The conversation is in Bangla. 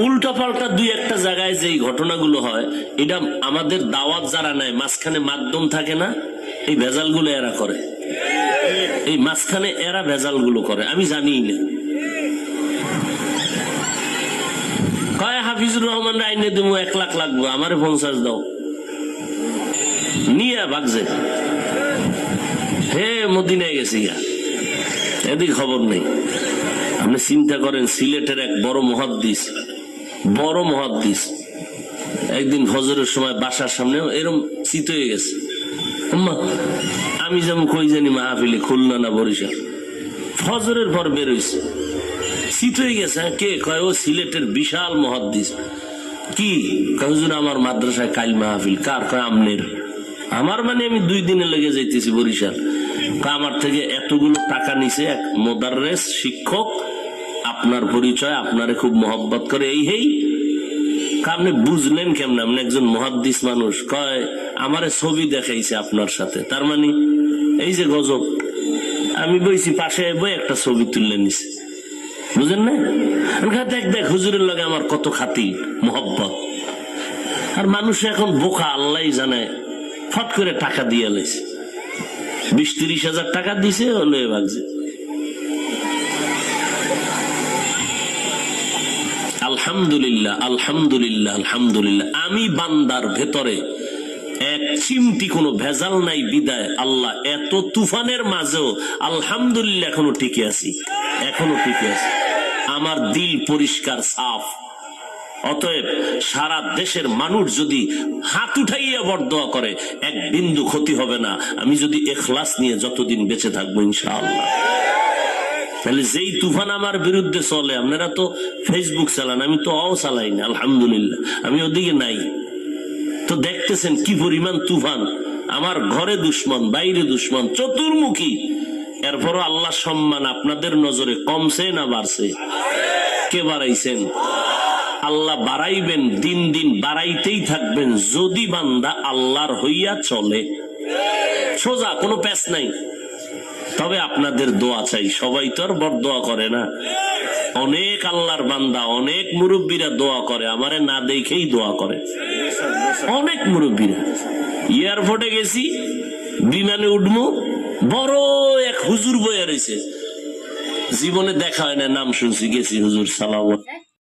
উল্টা পাল্টা দুই একটা জায়গায় যে ঘটনাগুলো হয়, এটা আমাদের দাওয়াত যারা নেয়, মাঝখানে মাধ্যম থাকে না, এই ভেজালগুলো এরা করে। এই মাঝখানে এরা ভেজালগুলো করে, আমি জানি না। হাফিজুর রহমান আইনে দেবো এক লাখ লাগবো, আমারে পঞ্চাশ দাও। নিয়ে ভাগছে হে, মদিনায় গেছি এদিক খবর নেই। আপনি চিন্তা করেন, সিলেটের এক বড় মহাদ্দিস বড় মহাদ্দিস। একদিন ফজরের সময় বাসার সামনে এরম চিত হয়ে গেছে। আমি যেমন কই জানি মাহফিলে খুলনা না বরিশাল। ফজরের পর বেরোইছে শীত হয়ে গেছে হ্যাঁ, কে কয়? ও সিলেটের বিশাল মহাদ্দিস। কি? কয়জন আমার মাদ্রাসায় কাল মাহফিল কার? কয় আমনের। আমার মানে আমি দুই দিনে লেগে যাইতেছি বরিশাল। আমার থেকে এতগুলো টাকা নিছে এক মোদাররেস শিক্ষক আপনার পরিচয়, আপনারে খুব মহব্বত করে। এই হেই, আপনি বুঝলেন কেমন? আপনি একজন মহাদ্দিস মানুষ। কয়, আমারে ছবি দেখাইছে আপনার সাথে। তার মানে এই যে গজব, আমি বইছি, পাশে বই একটা ছবি তুললে নিছে। বুঝেন না? দেখ দেখ, হুজুরের লগে আমার কত খাতি মহব্বত। আর মানুষ এখন বোকা আল্লাহ জানে। ফট করে টাকা দিয়ে লাইছে বিশ তিরিশ হাজার টাকা দিছে, হলো ভাগছে। আলহামদুলিল্লাহ আলহামদুলিল্লাহ আলহামদুলিল্লাহ। আমি বান্দার ভেতরে এক চিমটি কোনো ভেজাল নাই, বিদায়। আল্লাহ, এত তুফানের মাঝেও আলহামদুলিল্লাহ এখনও টিকে আছি। এখনও টিকে আছি। আমার দিল পরিষ্কার, সাফ। অতএব সারা দেশের মানুষ যদি হাত উঠাইয়া বরদোয়া করে, এক বিন্দু ক্ষতি হবে না। আমি যদি এখলাস নিয়ে যতদিন বেঁচে থাকব, ইনশাআল্লাহ। তাহলে যেই তুফান আমার বিরুদ্ধে চলে, আপনারা তো ফেসবুক চালান, আমি তো অও চালাই না, আলহামদুলিল্লাহ। আমি ওদিকে নাই। তো দেখতেছেন কি পরিমাণ তুফান। আমার ঘরে দুশ্মন, বাইরে দুশ্মন, চতুর্মুখী। এরপরও আল্লাহ সম্মান, আপনাদের নজরে কমছে না বাড়ছে? কে বাড়াইছেন? আল্লাহ বাড়াইবেন, দিন দিন বাড়াইতেই থাকবেন, যদি বান্দা আল্লাহর হইয়া চলে। সোজা, কোনো প্যাচ নাই। তবে আপনাদের দোয়া চাই। সবাই তো আর বড় দোয়া করে না। অনেক আল্লাহর বান্দা, অনেক মুরব্বীরা দোয়া করে, আমারে না দেখেই দোয়া করে। অনেক মুরব্বীরা। এয়ারপোর্টে গেছি, বিমানে উঠবো বড় এক হুজুর বয়ে রয়েছে। জীবনে দেখা হয় না, নাম শুনছি, গেছি হুজুর, সালাম